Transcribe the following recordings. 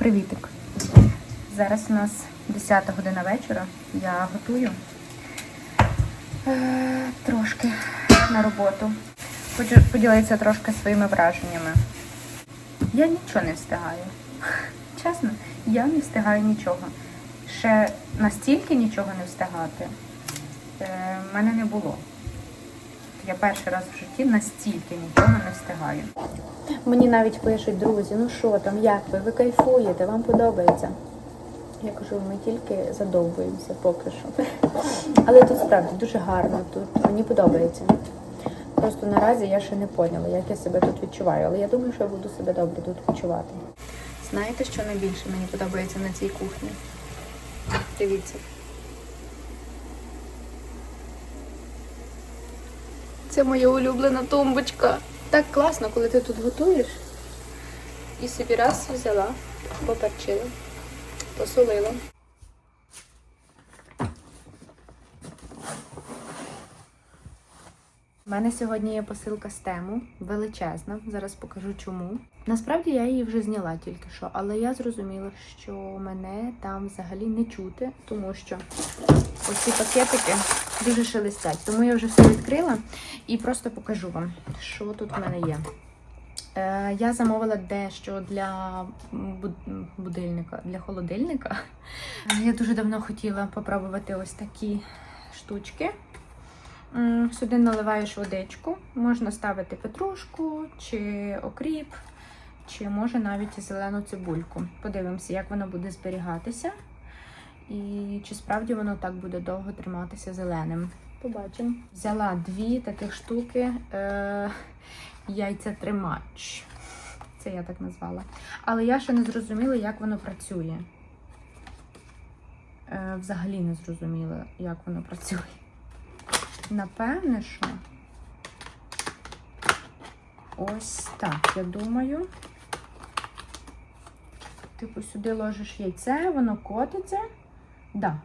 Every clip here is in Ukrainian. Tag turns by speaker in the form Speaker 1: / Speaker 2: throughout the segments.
Speaker 1: Привітик. Зараз у нас 10 година вечора. Я готую е, трошки на роботу. Хочу поділитися трошки своїми враженнями. Я нічого не встигаю. Чесно, я не встигаю нічого. Ще настільки нічого не встигати е, в мене не було. Я перший раз в житті настільки нічого не встигаю. Мені навіть пишуть, друзі, ну що там, як ви? Ви кайфуєте, вам подобається? Я кажу, ми тільки задовбуємося поки що. Але тут справді дуже гарно, тут мені подобається. Просто наразі я ще не поняла, як я себе тут відчуваю, але я думаю, що я буду себе добре тут відчувати. Знаєте, що найбільше мені подобається на цій кухні? Дивіться. Це моя улюблена тумбочка. Так класно, коли ти тут готуєш. І собі раз взяла, поперчила, посолила. У мене сьогодні є посилка з тему, величезна. Зараз покажу чому. Насправді я її вже зняла тільки що, але я зрозуміла, що мене там взагалі не чути, тому що оці пакетики дуже шелестять. Тому я вже все відкрила і просто покажу вам, що тут в мене є. Е, я замовила дещо для будильника, для холодильника. Е, Я дуже давно хотіла попробувати ось такі штучки. Сюди наливаєш водичку, можна ставити петрушку чи окріп, чи може навіть зелену цибульку. Подивимося, як воно буде зберігатися. І чи справді воно так буде довго триматися зеленим. Побачимо. Взяла дві таких штуки е, яйця-тримач. Це я так назвала. Але я ще не зрозуміла, як воно працює. Е, взагалі не зрозуміла, як воно працює. Напевне, що ось так, я думаю. Типу, сюди ложиш яйце, воно котиться. Да.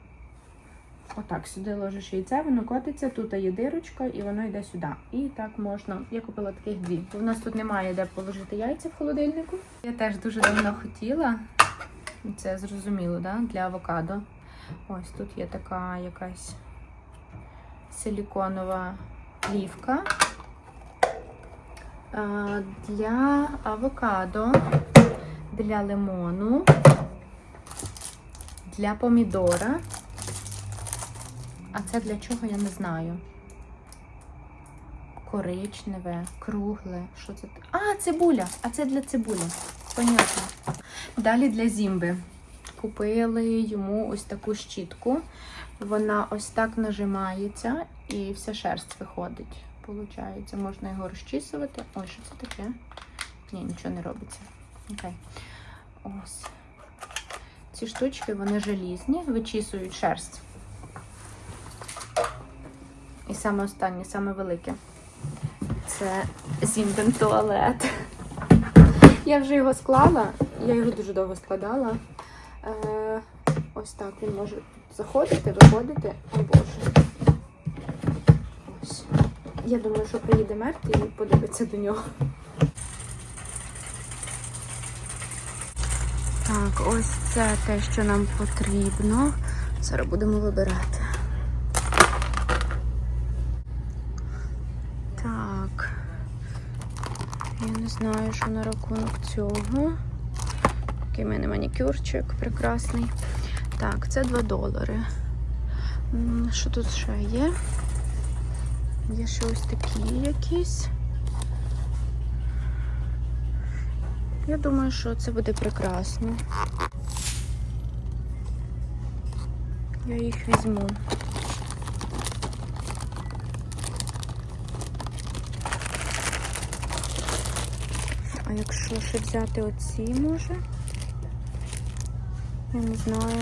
Speaker 1: Отак, сюди ложиш яйце, воно котиться, тут є дирочка, і воно йде сюди. І так можна. Я купила таких дві. В нас тут немає де положити яйця в холодильнику. Я теж дуже давно хотіла. Це зрозуміло, да? для авокадо. Ось тут є така якась силіконова плівка. Для авокадо, для лимону, для помідора. А це для чого, я не знаю. Коричневе, кругле. Що це? А, цибуля! А це для цибулі. Понятно. Далі для зімби. Купили йому ось таку щітку. Вона ось так нажимається і вся шерсть виходить. Получається, можна його розчісувати. Ой, що це таке? Ні, нічого не робиться. Окей. Ось. Ці штучки, вони желізні, вичісують шерсть. І саме останнє, саме велике. Це зімбен туалет. Я вже його склала, я його дуже довго складала. Е, ось так він може заходити, виходити. О Боже. Ось. Я думаю, що приїде Мерт і подивиться до нього. Так, ось це те, що нам потрібно. Зараз будемо вибирати. Так. Я не знаю, що на рахунок цього. Такий мене манікюрчик прекрасний. Так, це 2 долари. Що тут ще є? Є ще ось такі якісь. Я думаю, що це буде прекрасно. Я їх візьму. А якщо ще взяти оці, може? Я не знаю,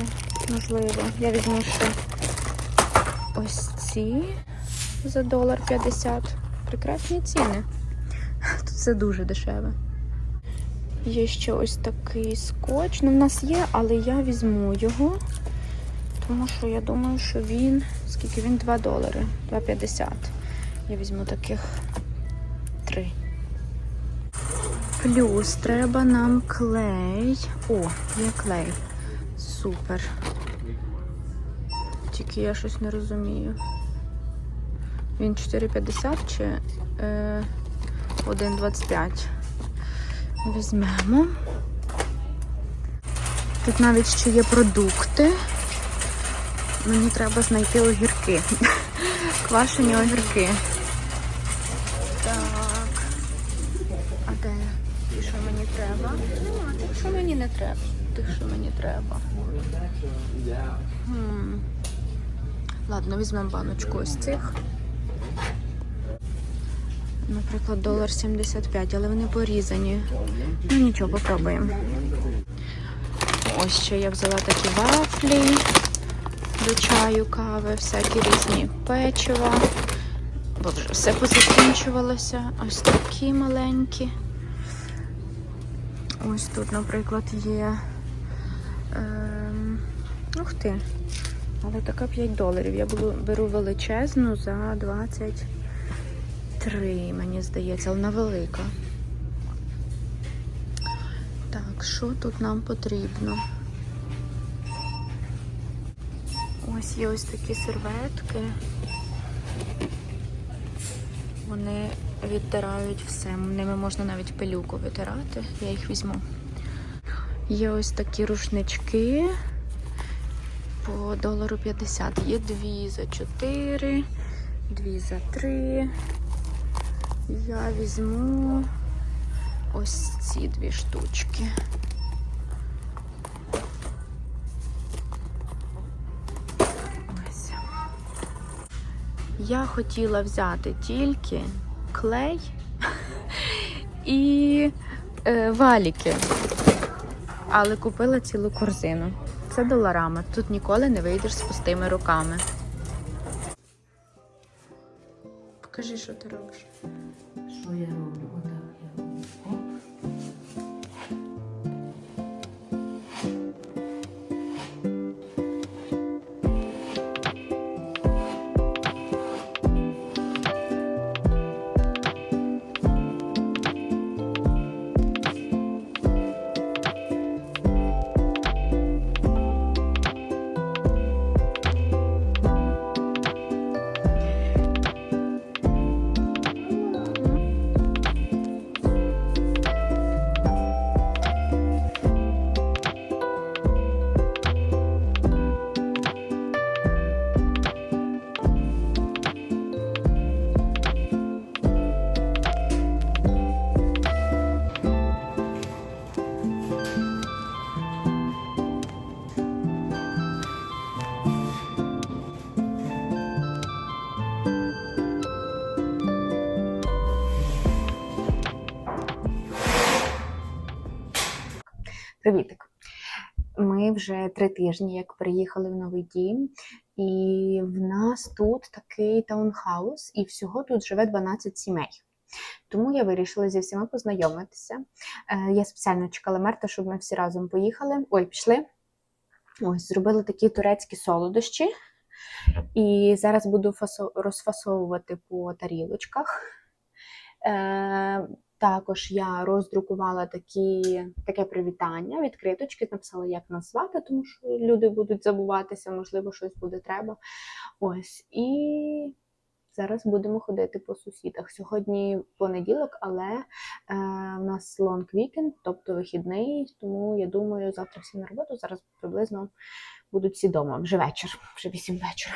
Speaker 1: можливо. Я візьму ще ось ці за долар 50. Прекрасні ціни. Тут все дуже дешеве. Є ще ось такий скотч. Ну, в нас є, але я візьму його. Тому що я думаю, що він. Скільки він? 2 долари. 2,50. Я візьму таких три. Плюс треба нам клей. О, є клей. Супер. Тільки я щось не розумію. Він 4,50 чи е, 1,25. Візьмемо. Тут навіть ще є продукти. Мені треба знайти огірки. Квашені огірки. Так. А де ті, що мені треба? Нема тих, що мені не треба. Тих, що мені треба. Хм. Ладно, візьмемо баночку ось цих. Наприклад, долар 75, але вони порізані. Ну нічого, попробуємо. Ось ще я взяла такі вафлі до чаю, кави, всякі різні печива. Бо вже все позакінчувалося. Ось такі маленькі. Ось тут, наприклад, є. Ем, ух ти. Але така 5 доларів. Я беру, величезну за 23, мені здається, вона велика. Так, що тут нам потрібно? Ось є ось такі серветки. Вони відтирають все. Ними можна навіть пилюку витирати. Я їх візьму. Є ось такі рушнички по долару 50. Є дві за 4, дві за 3. Я візьму ось ці дві штучки. Ось. Я хотіла взяти тільки клей і е, валіки, але купила цілу корзину. Це доларами. Тут ніколи не вийдеш з пустими руками. Покажи, що ти робиш.
Speaker 2: Що я роблю?
Speaker 1: Вже три тижні, як приїхали в новий дім, і в нас тут такий таунхаус, і всього тут живе 12 сімей. Тому я вирішила зі всіма познайомитися. Е, Я спеціально чекала Мерта, щоб ми всі разом поїхали. Ой, пішли. Ось, зробили такі турецькі солодощі. І зараз буду фасо- розфасовувати по тарілочках. Також я роздрукувала такі, таке привітання, відкриточки, написала, як назвати, тому що люди будуть забуватися, можливо, щось буде треба. Ось. І зараз будемо ходити по сусідах. Сьогодні понеділок, але е, у нас лонг вікенд, тобто вихідний, тому я думаю, завтра всі на роботу. Зараз приблизно будуть всі вдома. Вже вечір, вже 8 вечора.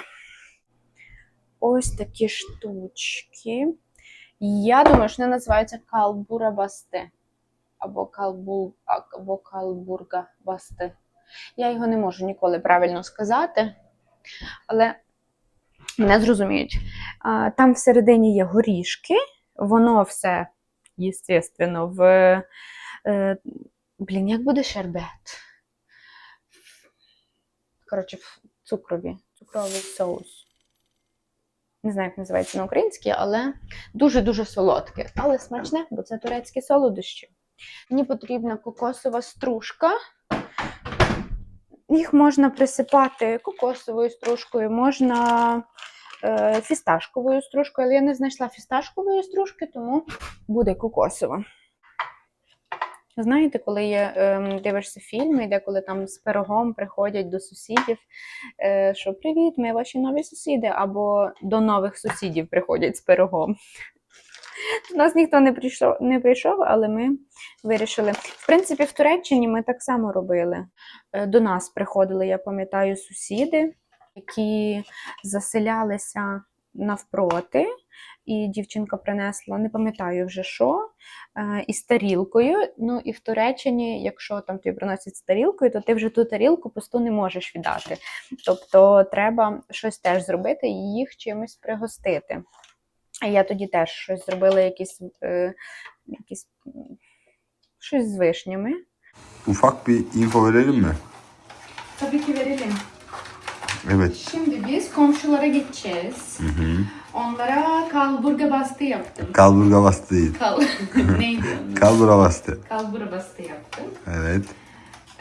Speaker 1: Ось такі штучки. Я думаю, що вони називаються калбура басте. Або калбу, або калбурга басте. Я його не можу ніколи правильно сказати, але мене зрозуміють. Там всередині є горішки, воно все, естественно, в. Е, блін, як буде шербет? Коротше, в цукрові, цукровий соус. Не знаю, як називається на українській, але дуже-дуже солодке. Але смачне, бо це турецькі солодощі. Мені потрібна кокосова стружка. Їх можна присипати кокосовою стружкою, можна е, фісташковою стружкою, але я не знайшла фісташкової стружки, тому буде кокосова. Знаєте, коли є, ем, дивишся фільми, де коли там з пирогом приходять до сусідів, е, що привіт, ми ваші нові сусіди, або до нових сусідів приходять з пирогом. До нас ніхто не прийшов, не прийшов, але ми вирішили. В принципі, в Туреччині ми так само робили. Е, До нас приходили, я пам'ятаю, сусіди, які заселялися навпроти, і дівчинка принесла, не пам'ятаю вже що, е, із тарілкою. Ну і в Туреччині, якщо там тобі приносять з тарілкою, то ти вже ту тарілку пусту не можеш віддати. Тобто треба щось теж зробити і їх чимось пригостити. А я тоді теж щось зробила, якісь, е, якісь щось з вишнями.
Speaker 3: Ufak bir info verelim mi?
Speaker 1: Tabii ki verelim.
Speaker 3: Evet.
Speaker 1: Şimdi biz komşulara gideceğiz. Onlara kalburga bastı yaptım.
Speaker 3: Kalburga bastı değil.
Speaker 1: Kal neydi onun?
Speaker 3: Kalbura bastı.
Speaker 1: Kalbura bastı yaptım.
Speaker 3: Evet.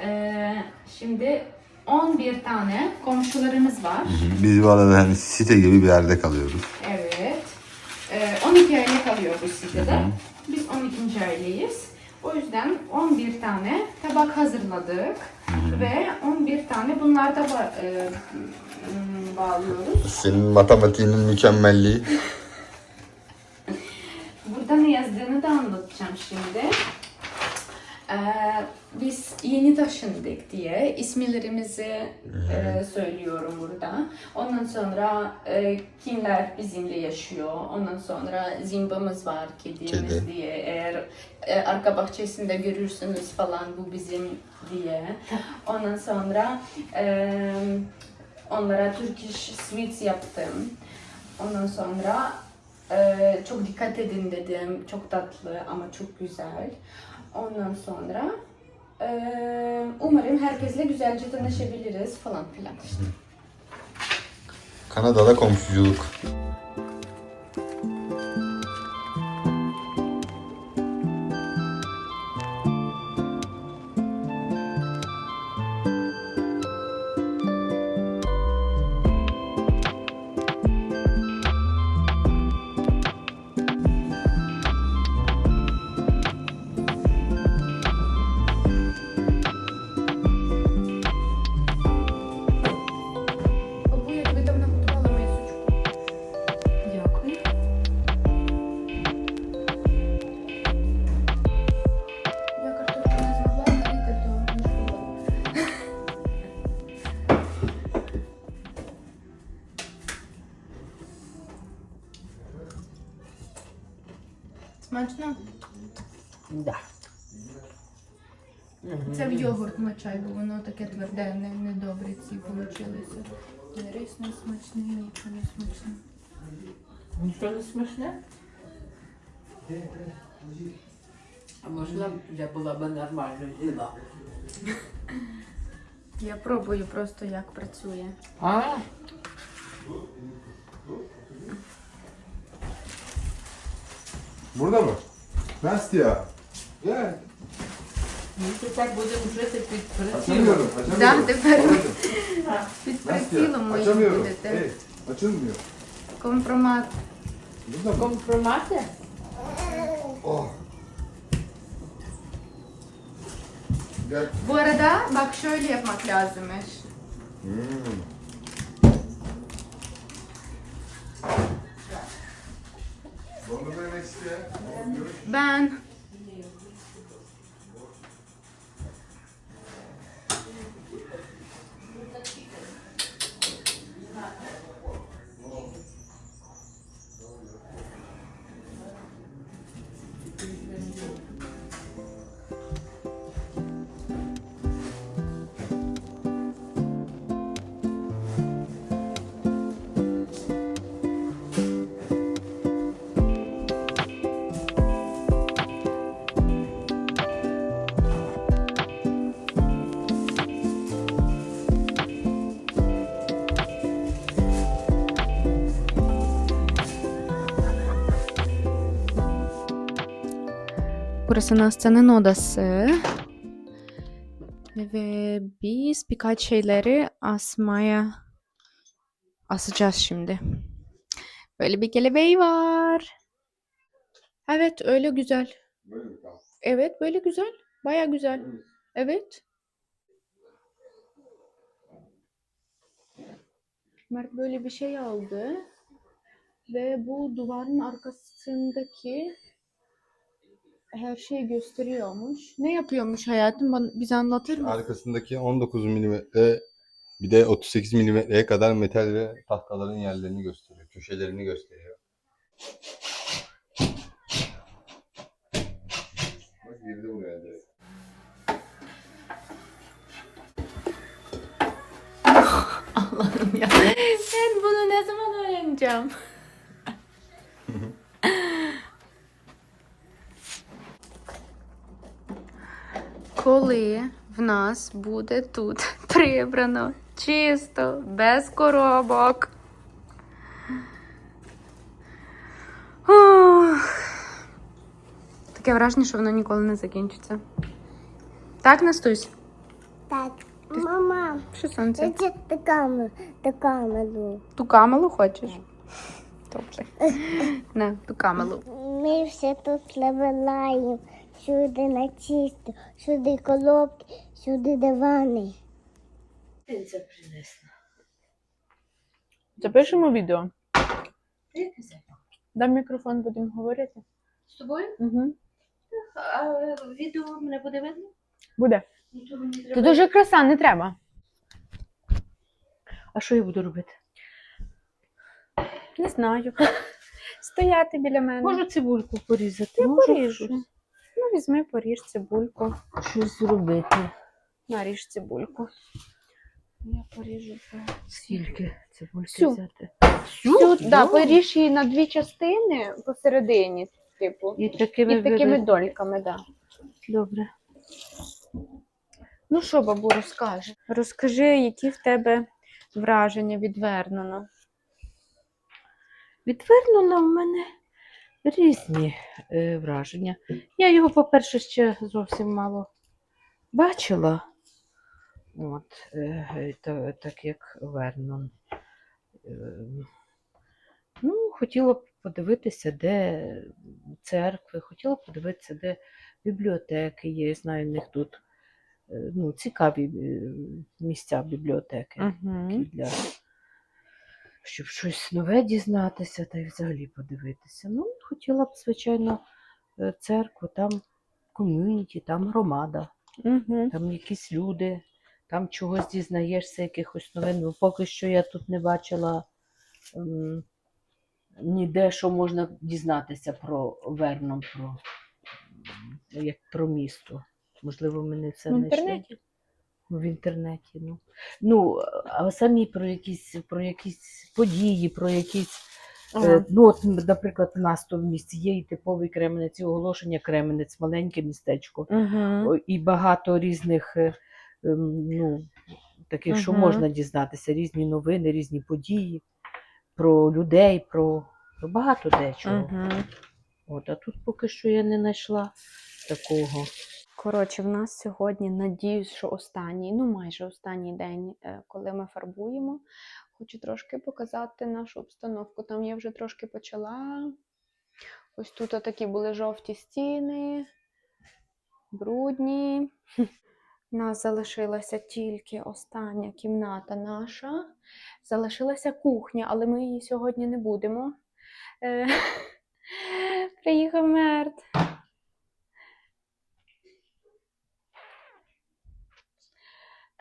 Speaker 1: Ee, şimdi 11 tane komşularımız var.
Speaker 3: Biz bu arada hani site gibi bir yerde kalıyoruz.
Speaker 1: Evet. Ee, 12 aile kalıyor bu sitede. Biz 12. aileyiz. O yüzden 11 tane tabak hazırladık. Ve 11 tane bunlarda ba- e, bağlıyoruz.
Speaker 3: Senin matematiğinin mükemmelliği.
Speaker 1: Burada ne yazdığını da anlatacağım şimdi. Ee, biz yeni taşındık diye isimlerimizi e, söylüyorum burada. Ondan sonra e, kimler bizimle yaşıyor. Ondan sonra zimbamız var, kedimiz
Speaker 3: Kedi.
Speaker 1: diye. Eğer e, arka bahçesinde görürsünüz falan bu bizim diye. Ondan sonra e, onlara Turkish sweets yaptım. Ondan sonra ee, çok dikkat edin dedim. Çok tatlı ama çok güzel. Ondan sonra ee, umarım herkesle güzelce tanışabiliriz falan filan işte.
Speaker 3: Kanada'da komşuculuk.
Speaker 1: Мочай, бо воно таке тверде, не, недобре ці получилися. Не рис не смачний, нічого не смачне.
Speaker 2: Нічого не смачне? А можна б я була б нормально взяла?
Speaker 1: Я пробую просто як працює.
Speaker 2: А?
Speaker 3: Burada mı? Gel.
Speaker 2: Ми тепер будемо жити під прицілом.
Speaker 3: Açamıyorum.
Speaker 1: Да,
Speaker 3: Açamıyorum.
Speaker 1: тепер
Speaker 3: Babacım,
Speaker 1: під
Speaker 3: Nastya.
Speaker 1: прицілом мої
Speaker 3: Açamıyorum.
Speaker 1: будете.
Speaker 3: Hey, açılmıyor.
Speaker 1: Компромат.
Speaker 3: Burada mı?
Speaker 2: Компромати?
Speaker 3: Oh. Gel.
Speaker 1: Bu arada bak şöyle yapmak lazımmış.
Speaker 3: Hmm. Dondurma yemek isteyen.
Speaker 1: Ben Burası Nastya'nın odası. Ve biz birkaç şeyleri asmaya asacağız şimdi. Böyle bir kelebeği var. Evet öyle güzel.
Speaker 3: Böyle?
Speaker 1: Evet böyle güzel. Baya güzel. Evet. Mert böyle bir şey aldı. Ve bu duvarın arkasındaki her şeyi gösteriyormuş. Ne yapıyormuş hayatım? Bana, bize anlatır mısın?
Speaker 3: Arkasındaki 19 milimetre bir de 38 milimetreye kadar metal ve tahtaların yerlerini gösteriyor. Köşelerini gösteriyor. Bak girdi buraya direkt.
Speaker 1: Allah'ım ya. Ben bunu ne zaman öğreneceğim? Коли в нас буде тут прибрано чисто, без коробок. Ух. Таке враження, що воно ніколи не закінчиться. Так, Настусь?
Speaker 4: Так, мама,
Speaker 1: Що сонце?
Speaker 4: це ти камеру, ти камеру.
Speaker 1: Ту камелу хочеш? Добре. На, ту камелу.
Speaker 4: Ми все тут левелаємо, сюди на чисто, сюди колобки, сюди дивани.
Speaker 2: Це принесла.
Speaker 1: Запишемо відео. Дай мікрофон, будемо говорити.
Speaker 2: З тобою?
Speaker 1: Угу.
Speaker 2: А відео мене буде видно?
Speaker 1: Буде.
Speaker 2: То
Speaker 1: Ти дуже краса, не треба.
Speaker 2: А що я буду робити?
Speaker 1: Не знаю. Стояти біля мене.
Speaker 2: Можу цибульку порізати.
Speaker 1: я
Speaker 2: можу
Speaker 1: поріжу. Ну, візьми, поріж цибульку.
Speaker 2: Щось зробити.
Speaker 1: Наріж цибульку. Я поріжу.
Speaker 2: Скільки цибульки
Speaker 1: Всю.
Speaker 2: взяти?
Speaker 1: Всю, да,
Speaker 2: Ну,
Speaker 1: поріж її на дві частини посередині, типу.
Speaker 2: І такими,
Speaker 1: І такими дольками, да.
Speaker 2: Добре.
Speaker 1: Ну що, бабу, розкажи? Розкажи, які в тебе враження від Вернона.
Speaker 2: Відвернула в мене різні е, враження. Я його, по-перше, ще зовсім мало бачила. От, е, та- так як Вернон. Е, ну, хотіла б подивитися, де церкви, хотіла б подивитися, де бібліотеки є. Я знаю, в них тут е, ну, цікаві е, місця бібліотеки
Speaker 1: Угу.
Speaker 2: такі для щоб щось нове дізнатися та й взагалі подивитися. Ну, хотіла б, звичайно, е, церкву, там ком'юніті, там громада,
Speaker 1: Угу.
Speaker 2: там якісь люди, там чогось дізнаєшся, якихось новин. Ну, поки що я тут не бачила ем, ніде, що можна дізнатися про Верном, про, як про місто. Можливо, мене це
Speaker 1: В
Speaker 2: не
Speaker 1: інтернеті?
Speaker 2: В інтернеті. Ну, ну а самі про якісь, про якісь події, про якісь.
Speaker 1: Ага.
Speaker 2: Е, ну, от, наприклад, у нас то в місті є і типовий Кременець, і оголошення Кременець, маленьке містечко. О, І багато різних, е, ем, ну, таких, що можна дізнатися, різні новини, різні події про людей, про, про багато дечого.
Speaker 1: Угу.
Speaker 2: От, а тут поки що я не знайшла такого.
Speaker 1: Коротше, в нас сьогодні, надіюсь, що останній, ну майже останній день, е, коли ми фарбуємо. Хочу трошки показати нашу обстановку. Там я вже трошки почала. Ось тут такі були жовті стіни, брудні. У нас залишилася тільки остання кімната наша. Залишилася кухня, але ми її сьогодні не будемо. Е, Приїхав мерт.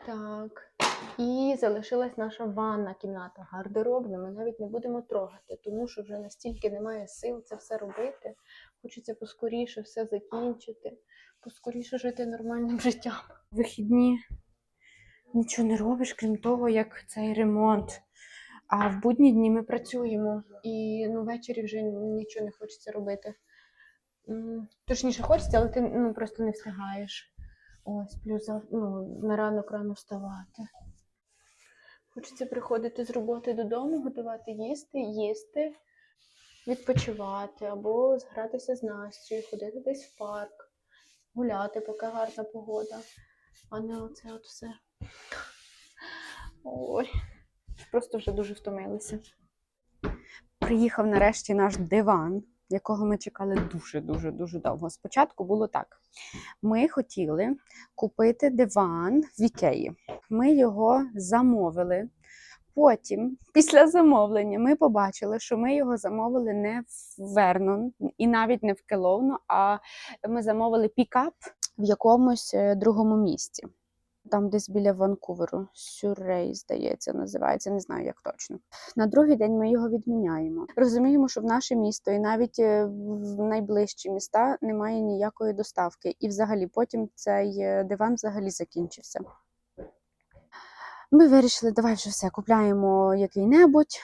Speaker 1: Так. І залишилась наша ванна кімната, гардеробна. Ми навіть не будемо трогати, тому що вже настільки немає сил це все робити. Хочеться поскоріше все закінчити, поскоріше жити нормальним життям. Вихідні нічого не робиш, крім того, як цей ремонт. А в будні дні ми працюємо і ну, ввечері вже нічого не хочеться робити. Точніше, хочеться, але ти ну, просто не встигаєш. Ось, плюс ну, на ранок рано вставати. Хочеться приходити з роботи додому, готувати їсти, їсти, відпочивати або згратися з Настю, ходити десь в парк, гуляти, поки гарна погода, а не оце от все. Ой, просто вже дуже втомилися. Приїхав нарешті наш диван. Якого ми чекали дуже дуже дуже довго. Спочатку було так: ми хотіли купити диван в Ікеї. Ми його замовили. Потім, після замовлення, ми побачили, що ми його замовили не в Вернон і навіть не в Келовну, а ми замовили пікап в якомусь е, другому місті. Там десь біля Ванкуверу. Сюррей, здається, називається, не знаю як точно. На другий день ми його відміняємо. Розуміємо, що в наше місто і навіть е, в найближчі міста немає ніякої доставки. І взагалі потім цей е, диван взагалі закінчився. Ми вирішили, давай вже все, купляємо який-небудь.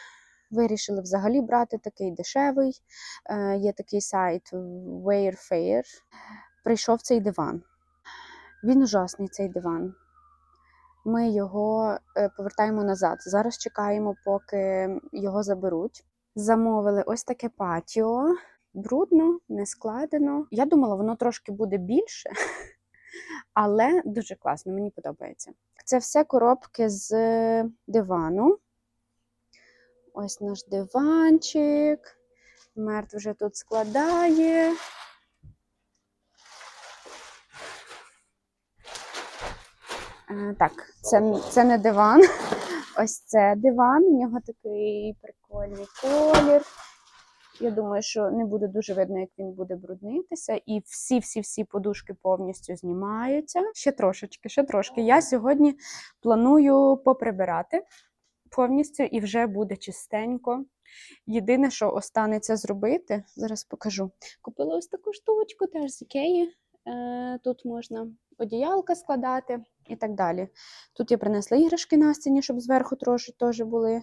Speaker 1: Вирішили взагалі брати такий дешевий. Е, є такий сайт Wayfair. Прийшов цей диван. Він ужасний, цей диван. Ми його е, повертаємо назад. Зараз чекаємо, поки його заберуть. Замовили ось таке патіо. Брудно, не складено. Я думала, воно трошки буде більше, але дуже класно, мені подобається. Це все коробки з дивану. Ось наш диванчик. Мерт вже тут складає. Так, це, це не диван. Ось це диван. У нього такий прикольний колір. Я думаю, що не буде дуже видно, як він буде бруднитися. І всі-всі-всі подушки повністю знімаються. Ще трошечки, ще трошки. Я сьогодні планую поприбирати повністю і вже буде чистенько. Єдине, що останеться зробити, зараз покажу. Купила ось таку штучку теж з Ікеї. Е, Тут можна одіялка складати і так далі. Тут я принесла іграшки Настіні, щоб зверху трошки теж були.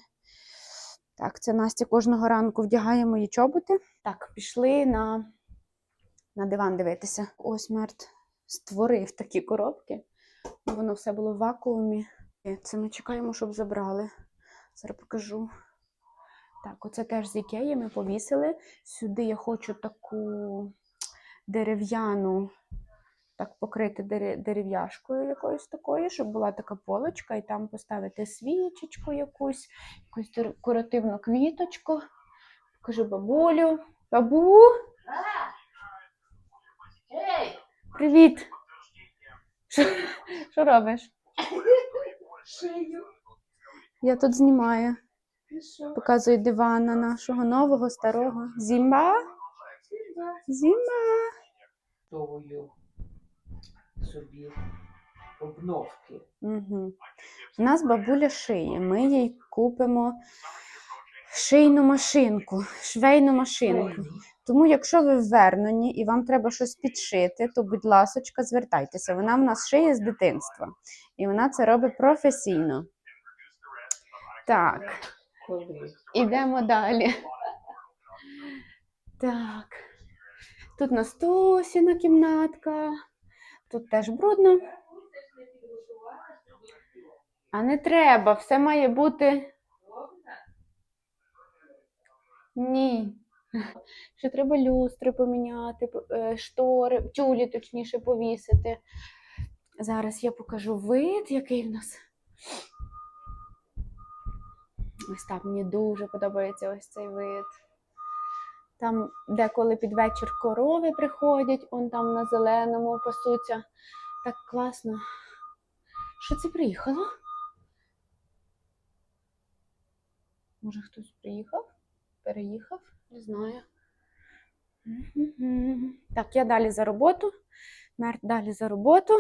Speaker 1: Так, це Настя кожного ранку вдягає мої чоботи. Так, пішли на, на диван дивитися. Ось Мерт створив такі коробки. Воно все було в вакуумі. Це ми чекаємо, щоб забрали. Зараз покажу. Так, оце теж з Ікеї ми повісили. Сюди я хочу таку дерев'яну, так покрити дерев'яшкою якоюсь такою, щоб була така полочка, і там поставити свічечку якусь, якусь декоративну квіточку. Покажу бабулю. Бабу! Привіт! Що, робиш? Я тут знімаю. Показую дивана нашого нового, старого. Зімба? Зімба.
Speaker 2: Собі обновки.
Speaker 1: Угу. У нас бабуля шиє. Ми їй купимо шийну машинку, швейну машинку. Тому, якщо ви в Верноні і вам треба щось підшити, то, будь ласочка, звертайтеся. Вона в нас шиє з дитинства. І вона це робить професійно. Так, ідемо далі. Так. Тут Настусіна кімнатка. Тут теж брудно. А не треба, все має бути. Ні. Ще треба люстри поміняти, е, штори, тюлі точніше повісити. Зараз я покажу вид, який в нас. Ось так, мені дуже подобається ось цей вид. Там деколи під вечір корови приходять, он там на зеленому пасуться. Так класно. Що це приїхало? Може хтось приїхав? Переїхав? Не знаю. Так, я далі за роботу. Мерт далі за роботу.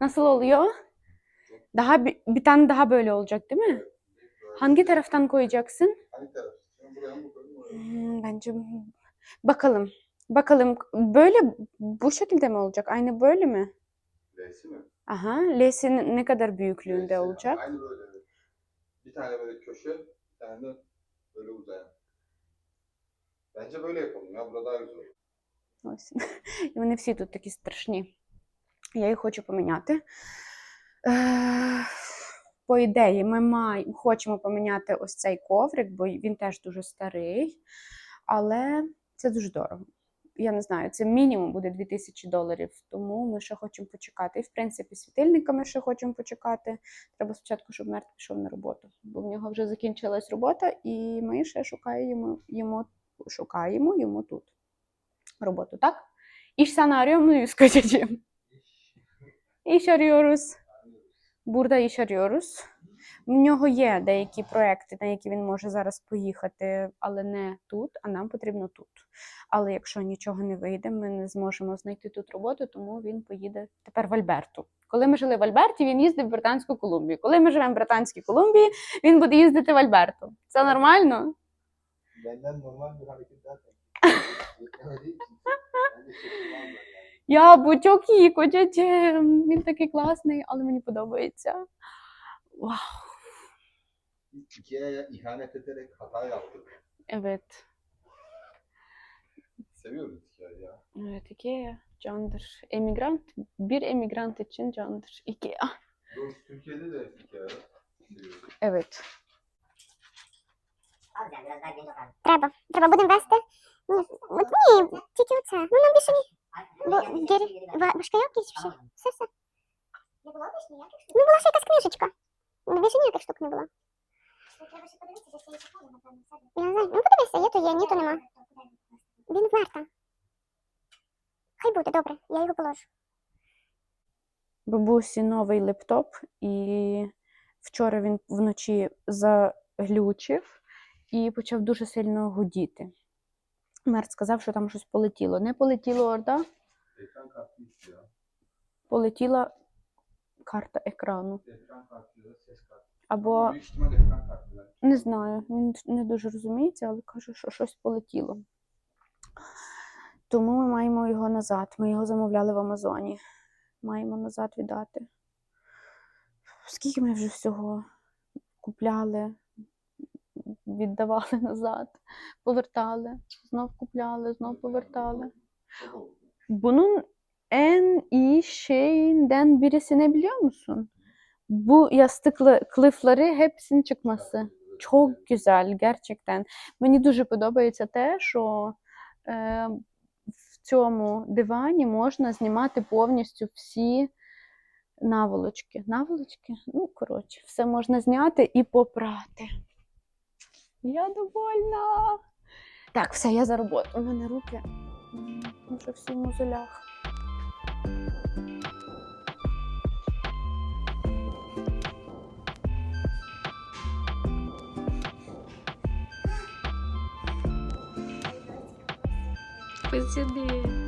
Speaker 1: Nasıl oluyor? Daha bi- bir tane daha böyle olacak değil mi? Hangi taraftan koyacaksın?
Speaker 3: Hangi taraf? Sen buraya mı koydun oraya mı?
Speaker 1: Hmm, bence bakalım. Bakalım böyle bu şekilde mi olacak? Aynı böyle mi?
Speaker 3: L'si mi?
Speaker 1: Aha, L'si ne kadar büyüklüğünde
Speaker 3: L'si,
Speaker 1: olacak?
Speaker 3: Aynı böyle. evet. Bir tane böyle köşe, bir tane de böyle uzayan. Bence böyle yapalım ya. Burada daha güzel olur.
Speaker 1: Ось. І вони всі тут такі страшні. Я їх хочу поміняти. По ідеї, ми май... хочемо поміняти ось цей коврик, бо він теж дуже старий, але це дуже дорого. я не знаю, це мінімум буде 2000 доларів. Тому ми ще хочемо почекати. І в принципі, світильниками ще хочемо почекати. Треба спочатку, щоб Мерт пішов на роботу, бо в нього вже закінчилась робота, і ми ще шукаємо йому, шукаємо йому тут роботу, так? İş sana arıyor muyuz kocacığım? İş arıyoruz. Burada iş arıyoruz. В нього є деякі проекти, на які він може зараз поїхати, але не тут, а нам потрібно тут. Але якщо нічого не вийде, ми не зможемо знайти тут роботу, тому він поїде тепер в Альберту. Коли ми жили в Альберті, він їздив в Британську Колумбію. Коли ми живемо в Британській Колумбії, він буде їздити в Альберту. Це нормально?
Speaker 3: Benden normal bir hareket zaten.
Speaker 1: Я Бутьокі, кочачем. Він такий класний, але мені подобається. Вау.
Speaker 3: Ikea'ya ihanet ederek hata yaptık.
Speaker 1: Evet.
Speaker 3: Seviyoruz Ikea'yı ya.
Speaker 1: Evet, Ikea candır. Emigrant, bir emigrant için candır. Ikea.
Speaker 3: Doğrusu Türkiye'de de Ikea seviyoruz.
Speaker 1: Evet.
Speaker 4: Треба. Треба будемо вести. Ні, от ні, тільки оце. Ну нам більше ні. Бо ва- важка якість все. Все все. Не було більше ніяких штук? Ну була ще якась книжечка. Ну, Більше ніяких штук не було. Треба ще подивитися, що ще є напевно. Я не знаю. Ну подивися, є то є, ні то нема. Він в Марта. Хай буде, добре, я його положу.
Speaker 1: Бабусі новий лептоп, і вчора він вночі заглючив і почав дуже сильно гудіти. Мерт сказав, що там щось полетіло. Не полетіло орда, полетіла карта екрану. Або. Не знаю, він не дуже розуміється, але каже, що щось полетіло. Тому ми маємо його назад. Ми його замовляли в Амазоні. Маємо назад віддати. Скільки ми вже всього купляли, віддавали назад, повертали, знов купляли, знов повертали. Bunun en iyi şeyinden birisi ne biliyor musun? Bu yastıklı kılıfları hepsinin çıkması. Çok güzel gerçekten. Мені дуже подобається те, що е, в цьому дивані можна знімати повністю всі наволочки. Наволочки? Ну, коротше, все можна зняти і попрати. Я довольна. Так, все, я за роботу. У мене руки вже всі в мозолях. Посиди.